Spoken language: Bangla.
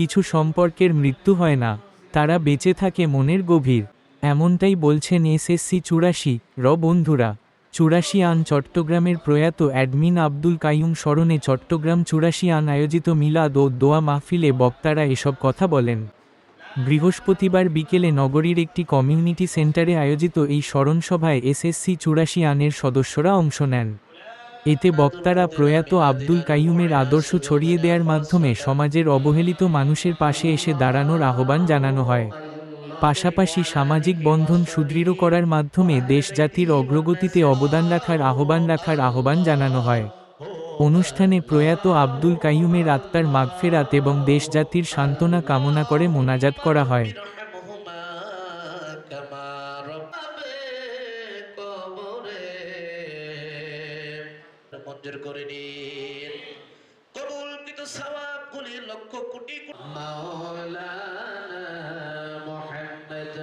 কিছু সম্পর্কের মৃত্যু হয় না, তারা বেঁচে থাকে মনের গভীর। এমনটাই বলছেন এসএসসি চুরাশি। র বন্ধুরা, চুরাশি আন চট্টগ্রামের প্রয়াত অ্যাডমিন আব্দুল কাইয়ুম স্মরণে চট্টগ্রাম চুরাশি আন আয়োজিত মিলাদ ও দোয়া মাহফিলে বক্তারা এসব কথা বলেন। বৃহস্পতিবার বিকেলে নগরীর একটি কমিউনিটি সেন্টারে আয়োজিত এই স্মরণসভায় এসএসসি চুরাশি আনের সদস্যরা অংশ নেন। এতে বক্তারা প্রয়াত আব্দুল কাইয়ুমের আদর্শ ছড়িয়ে দেওয়ার মাধ্যমে সমাজের অবহেলিত মানুষের পাশে এসে দাঁড়ানোর আহ্বান জানানো হয়। পাশাপাশি সামাজিক বন্ধন সুদৃঢ় করার মাধ্যমে দেশ জাতির অগ্রগতিতে অবদান রাখার আহ্বান রাখার আহ্বান জানানো হয়। অনুষ্ঠানে প্রয়াত আব্দুল কাইয়ুমের আত্মার মাগফেরাত এবং দেশ জাতির সান্ত্বনা কামনা করে মোনাজাত করা হয়। মঞ্জুর করে নিন কবুলকৃত সওয়াবগুলি লক্ষ কোটি মাওলানা মুহাম্মদ